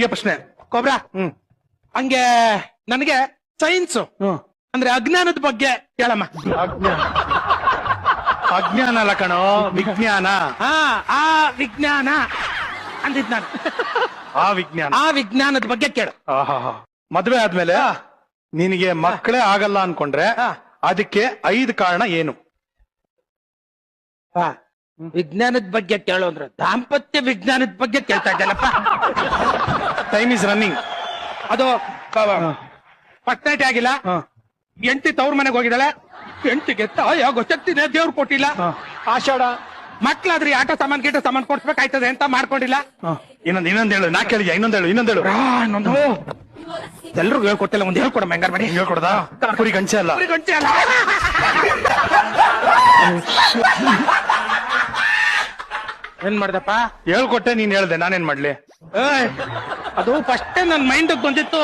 ಈಗ ಪ್ರಶ್ನೆ. ಕೊಬ್ರಾ? ಹ್ಮ್. ಹಂಗೆ ನನಗೆ ಸೈನ್ಸ್. ಹ್ಮ್. ಅಂದ್ರೆ ಅಜ್ಞಾನದ ಬಗ್ಗೆ ಹೇಳಮ್ಮ ಅಜ್ಞಾನ. ಅಜ್ಞಾನ ಅಲ್ಲ ಕಣೋ ವಿಜ್ಞಾನ. ಹಾ ಆ ವಿಜ್ಞಾನ. ಅಂದಿದ್ ನಾನು. ಆ ವಿಜ್ಞಾನ. ಆ ವಿಜ್ಞಾನದ ಬಗ್ಗೆ ಕೇಳು. ಆಹಾಹಾ. ಮದ್ವೆ ಆದ್ಮೇಲೆ ನಿನಗೆ ಮಕ್ಕಳೇ ಆಗಲ್ಲ ಅನ್ಕೊಂಡ್ರೆ. ಅದಕ್ಕೆ ಐದು ಕಾರಣ ಏನು? ಹಾ, ವಿಜ್ಞಾನದ ಬಗ್ಗೆ ಕೇಳು ಅಂದ್ರೆ ದಾಂಪತ್ಯ ವಿಜ್ಞಾನದ ಬಗ್ಗೆ ಕೇಳ್ತಾ ಇದ್ದಲ್ಲಪ್ಪ ಟೈಮ್ ಇಸ್ ರನ್ನಿಂಗ್ ಅದು ಪಟ್ನೈಟ್ ನೈಟ್ ಆಗಿಲ್ಲ ಎಂಟಿ ತವ್ರ ಮನೆಗೆ ಹೋಗಿದ್ದಾಳೆ. ಎಂಟಿಗೆ ಯಾವ ಗೊತ್ತಾಗ್ತಿದೆ ದೇವ್ರು ಕೊಟ್ಟಿಲ್ಲ. ಆಷಾಢ. ಮಕ್ಳಾದ್ರೆ ಆಟ ಸಾಮಾನ್ ಗೀಟ ಸಾಮಾನ್ ಕೊಡ್ಸ್ಬೇಕಾಯ್ತದೆ ಅಂತ ಮಾಡ್ಕೊಂಡಿಲ್ಲ. ಇನ್ನೊಂದ್ ಇನ್ನೊಂದ್ ಹೇಳು. ನಾ ಕೇಳಿದ್ಯಾ? ಇನ್ನೊಂದ್ ಹೇಳು ಇನ್ನೊಂದ್ ಹೇಳು. ಇನ್ನೊಂದು ಎಲ್ರಿಗೂ ಹೇಳ್ಕೊಟ್ಟಿಲ್ಲ ಒಂದ್ ಹೇಳ್ಕೊಡ ಹೆಂಗಾರ ಮಾಡಿ ಹೇಳ್ಕೊಡದ? ಕುರಿ ಗಂಚೆ ಅಲ್ಲ. ಅವ್ರಿಗೆ ಗಂಟೆ ಅಲ್ಲ. ಏನ್ ಮಾಡ್ದಪ್ಪ? ಹೇಳ್ಕೊಟ್ಟೆ ನೀನ್ ಹೇಳ್ದೆ. ನಾನೇನ್ ಮಾಡ್ಲಿ? ಅದು ಫಸ್ಟ್ ನನ್ನ ಮೈಂಡ್ ಬಂದಿತ್ತು.